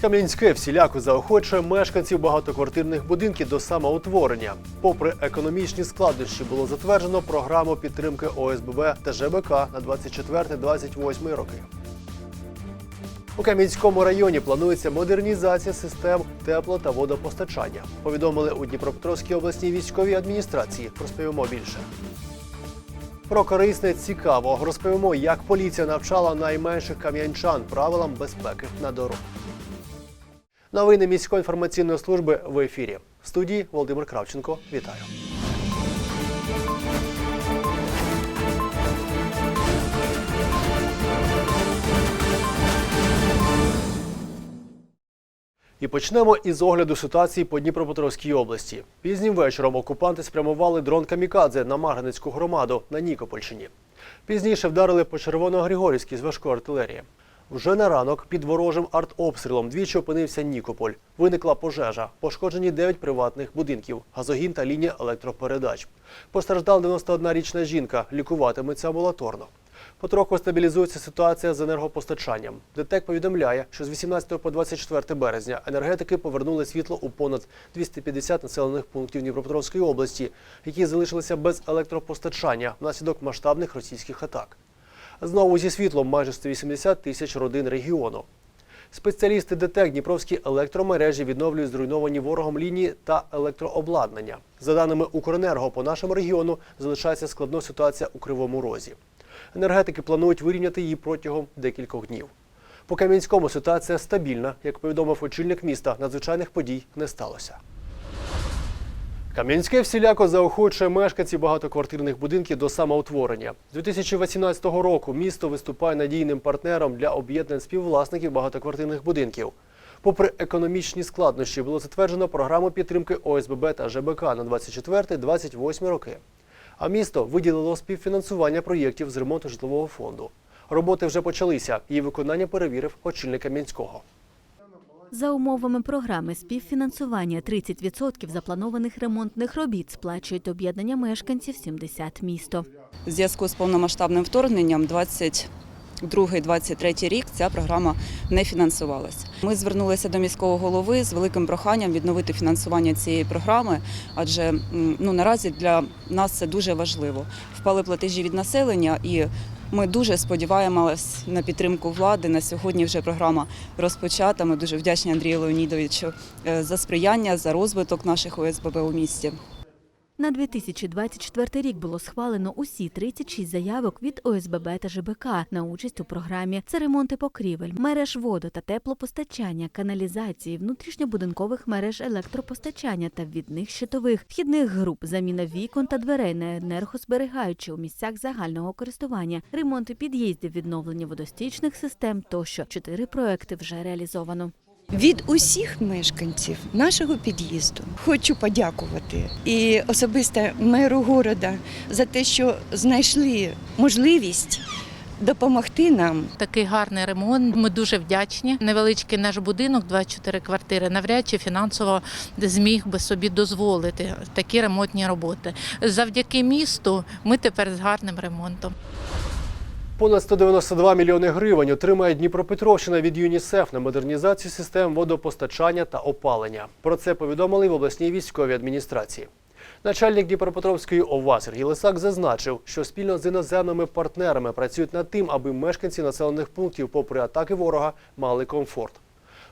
Кам'янське всіляко заохочує мешканців багатоквартирних будинків до самоутворення. Попри економічні складнощі, було затверджено програму підтримки ОСББ та ЖБК на 24-28 роки. У Кам'янському районі планується модернізація систем тепло та водопостачання. Повідомили у Дніпропетровській обласній військовій адміністрації. Розповімо більше. Про корисне цікаво розповімо, як поліція навчала найменших кам'янчан правилам безпеки на дорогах. Новини міської інформаційної служби в ефірі. В студії Володимир Кравченко. Вітаю. І почнемо із огляду ситуації по Дніпропетровській області. Пізнім вечором окупанти спрямували дрон Камікадзе на Марганицьку громаду на Нікопольщині. Пізніше вдарили по Червоногригорівській з важкої артилерії. Вже на ранок під ворожим артобстрілом двічі опинився Нікополь. Виникла пожежа. Пошкоджені 9 приватних будинків, газогін та лінія електропередач. Постраждала 91-річна жінка, лікуватиметься амбулаторно. Потроху стабілізується ситуація з енергопостачанням. ДТЕК повідомляє, що з 18 по 24 березня енергетики повернули світло у понад 250 населених пунктів Дніпропетровської області, які залишилися без електропостачання внаслідок масштабних російських атак. Знову зі світлом майже 180 тисяч родин регіону. Спеціалісти ДТЕК Дніпровські електромережі відновлюють зруйновані ворогом лінії та електрообладнання. За даними Укренерго, по нашому регіону залишається складна ситуація у Кривому Розі. Енергетики планують вирівняти її протягом декількох днів. По Кам'янському ситуація стабільна. Як повідомив очільник міста, надзвичайних подій не сталося. Кам'янське всіляко заохочує мешканців багатоквартирних будинків до самоутворення. З 2018 року місто виступає надійним партнером для об'єднань співвласників багатоквартирних будинків. Попри економічні складнощі, було затверджено програму підтримки ОСББ та ЖБК на 24-28 роки. А місто виділило співфінансування проєктів з ремонту житлового фонду. Роботи вже почалися. Її виконання перевірив очільник Кам'янського. За умовами програми співфінансування 30% запланованих ремонтних робіт сплачують об'єднання мешканців 70 місто. В зв'язку з повномасштабним вторгненням 22-23 рік ця програма не фінансувалася. Ми звернулися до міського голови з великим проханням відновити фінансування цієї програми, адже ну, наразі для нас це дуже важливо. Впали платежі від населення і ми дуже сподіваємось на підтримку влади. На сьогодні вже програма розпочата. Ми дуже вдячні Андрію Леонідовичу е, за сприяння, за розвиток наших ОСББ у місті. На 2024 рік було схвалено усі 36 заявок від ОСББ та ЖБК на участь у програмі. Це ремонти покрівель, мереж воду та теплопостачання, каналізації, внутрішньобудинкових мереж електропостачання та ввідних щитових, вхідних груп, заміна вікон та дверей на енергозберігаючі у місцях загального користування, ремонти під'їздів, відновлення водостічних систем тощо. Чотири проекти вже реалізовано. Від усіх мешканців нашого під'їзду хочу подякувати і особисто меру города за те, що знайшли можливість допомогти нам Такий гарний ремонт. Ми дуже вдячні. Невеличкий наш будинок, 24 квартири, навряд чи фінансово зміг би собі дозволити такі ремонтні роботи. Завдяки місту ми тепер з гарним ремонтом. Понад 192 мільйони гривень отримає Дніпропетровщина від ЮНІСЕФ на модернізацію систем водопостачання та опалення. Про це повідомили в обласній військовій адміністрації. Начальник Дніпропетровської ОВА Сергій Лисак зазначив, що спільно з іноземними партнерами працюють над тим, аби мешканці населених пунктів, попри атаки ворога, мали комфорт.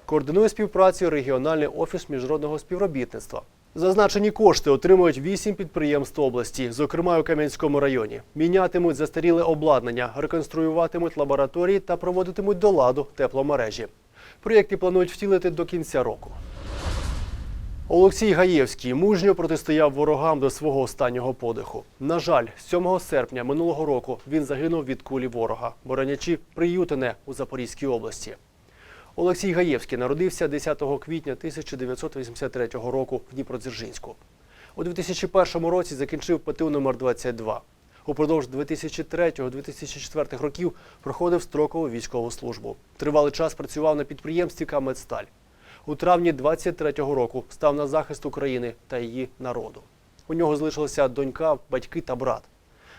Координує співпрацю регіональний офіс міжнародного співробітництва. Зазначені кошти отримують вісім підприємств області, зокрема у Кам'янському районі. Мінятимуть застаріле обладнання, реконструюватимуть лабораторії та проводитимуть до ладу тепломережі. Проєкти планують втілити до кінця року. Олексій Гаєвський мужньо протистояв ворогам до свого останнього подиху. На жаль, 7 серпня минулого року він загинув від кулі ворога, боронячи приютине у Запорізькій області. Олексій Гаєвський народився 10 квітня 1983 року в Дніпродзержинську. У 2001 році закінчив ПТУ номер 22 Упродовж 2003-2004 років проходив строкову військову службу. Тривалий час працював на підприємстві «Камедсталь». У травні 23-го року став на захист України та її народу. У нього залишилася донька, батьки та брат.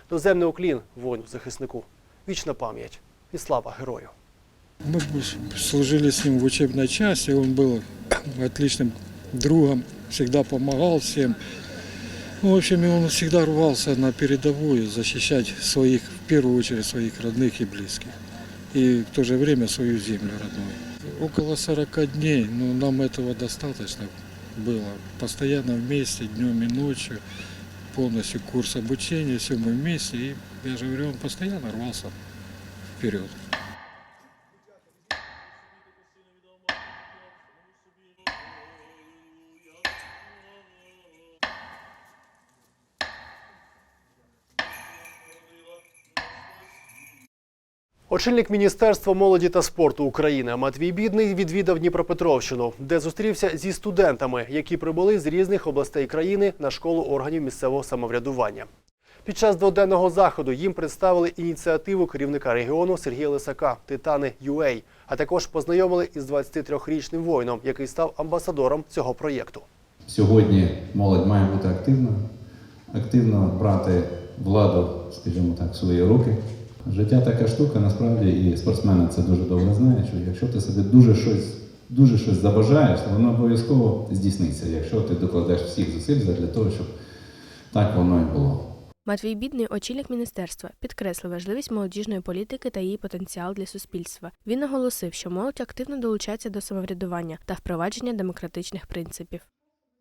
Доземний уклін воїн захиснику. Вічна пам'ять і слава герою. Мы служили с ним в учебной части, он был отличным другом, всегда помогал всем. Ну, В общем, он всегда рвался на передовую защищать своих, в первую очередь, своих родных и близких. И в то же время свою землю родную. Около 40 дней, но нам этого достаточно было. Постоянно вместе, днем и ночью, полностью курс обучения, все мы вместе. И, я же говорю, он постоянно рвался вперед. Очільник Міністерства молоді та спорту України Матвій Бідний відвідав Дніпропетровщину, де зустрівся зі студентами, які прибули з різних областей країни на школу органів місцевого самоврядування. Під час дводенного заходу їм представили ініціативу керівника регіону Сергія Лисака Титани UA, а також познайомили із 23-річним воїном, який став амбасадором цього проєкту. Сьогодні молодь має бути активна, активно брати владу, скажімо так, в свої руки. Життя така штука, насправді, і спортсмени це дуже добре знають, що якщо ти собі дуже щось, дуже щось забажаєш, то воно обов'язково здійсниться, якщо ти докладеш всіх зусиль для того, щоб так воно і було. Матвій Бідний, очільник міністерства, підкреслив важливість молодіжної політики та її потенціал для суспільства. Він наголосив, що молодь активно долучається до самоврядування та впровадження демократичних принципів.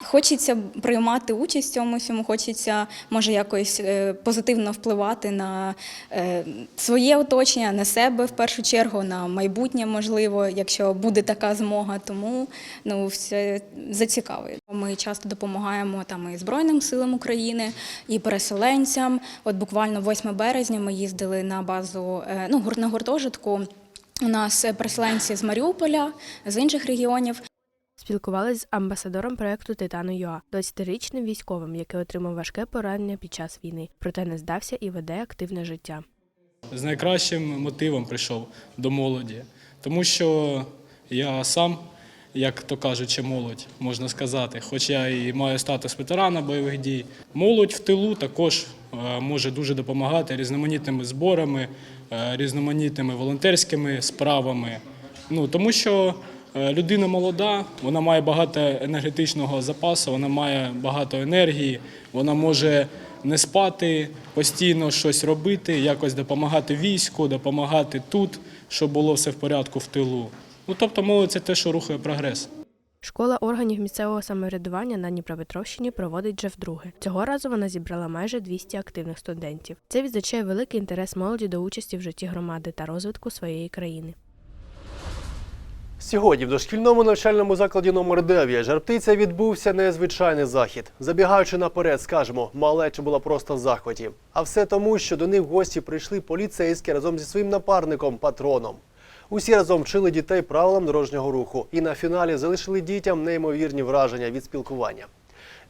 Хочеться приймати участь в цьому всьому, хочеться може якось е, позитивно впливати на е, своє оточення, на себе в першу чергу, на майбутнє, можливо, якщо буде така змога. Тому ну все зацікавить. Ми часто допомагаємо там і Збройним силам України, і переселенцям. От буквально 8 березня ми їздили на базу е, ну на гуртожитку. У нас переселенці з Маріуполя, з інших регіонів. Спілкувалися з амбасадором проекту Титану ЮА, 20-річним військовим, який отримав важке поранення під час війни, проте не здався і веде активне життя. з найкращим мотивом прийшов до молоді. Тому що я сам, як то кажучи, молодь, можна сказати, хоч я і маю статус ветерана бойових дій, молодь в тилу також е, може дуже допомагати різноманітними зборами, е, різноманітними волонтерськими справами. Ну, тому що людина молода, вона має багато енергетичного запасу, вона має багато енергії, вона може не спати, постійно щось робити, якось допомагати війську, допомагати тут, щоб було все в порядку в тилу. Ну тобто молодь це те, що рухає прогрес. Школа органів місцевого самоврядування на Дніпропетровщині проводить вже вдруге. Цього разу вона зібрала майже 200 активних студентів. Це відзначає великий інтерес молоді до участі в житті громади та розвитку своєї країни. Сьогодні в дошкільному навчальному закладі номер 9 Жарптиця відбувся незвичайний захід. Забігаючи наперед, скажемо, малеча була просто в захваті. А все тому, що до них в гості прийшли поліцейські разом зі своїм напарником, патроном. Усі разом вчили дітей правилам дорожнього руху і на фіналі залишили дітям неймовірні враження від спілкування.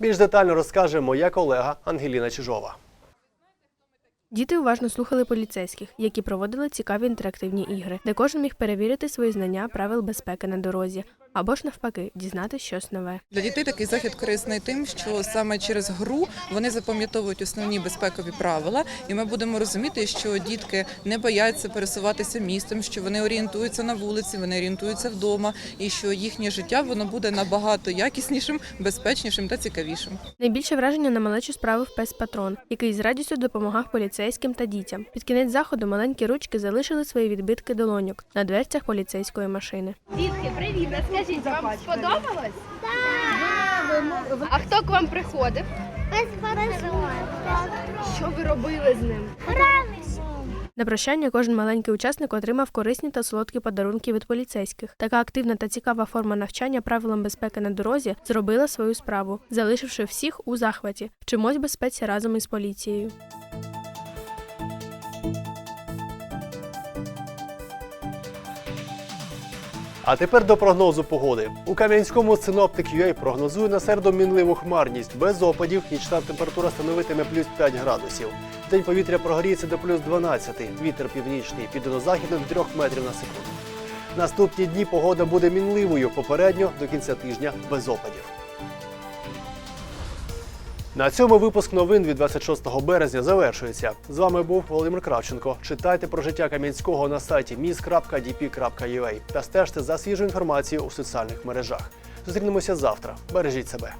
Більш детально розкаже моя колега Ангеліна Чижова. Діти уважно слухали поліцейських, які проводили цікаві інтерактивні ігри, де кожен міг перевірити свої знання правил безпеки на дорозі або ж навпаки дізнатися щось нове. Для дітей такий захід корисний тим, що саме через гру вони запам'ятовують основні безпекові правила, і ми будемо розуміти, що дітки не бояться пересуватися містом, що вони орієнтуються на вулиці, вони орієнтуються вдома, і що їхнє життя воно буде набагато якіснішим, безпечнішим та цікавішим. Найбільше враження на малечу справив пес патрон, який з радістю допомагав поліцейським та дітям. Під кінець заходу маленькі ручки залишили свої відбитки долоньок на дверцях поліцейської машини. Дітки, привіт! Розкажіть, вам сподобалось? Так! А хто к вам приходив? Що ви робили з ним? На прощання кожен маленький учасник отримав корисні та солодкі подарунки від поліцейських. Така активна та цікава форма навчання правилам безпеки на дорозі зробила свою справу, залишивши всіх у захваті. Вчимось безпеці разом із поліцією. А тепер до прогнозу погоди. У Кам'янському синоптик UA прогнозує на середу мінливу хмарність. Без опадів нічна температура становитиме плюс 5 градусів. День повітря прогріється до плюс 12. Вітер північний південно-західний до 3 метрів на секунду. Наступні дні погода буде мінливою. Попередньо до кінця тижня без опадів. На цьому випуск новин від 26 березня завершується. З вами був Володимир Кравченко. Читайте про життя Кам'янського на сайті mis.dp.ua та стежте за свіжою інформацією у соціальних мережах. Зустрінемося завтра. Бережіть себе.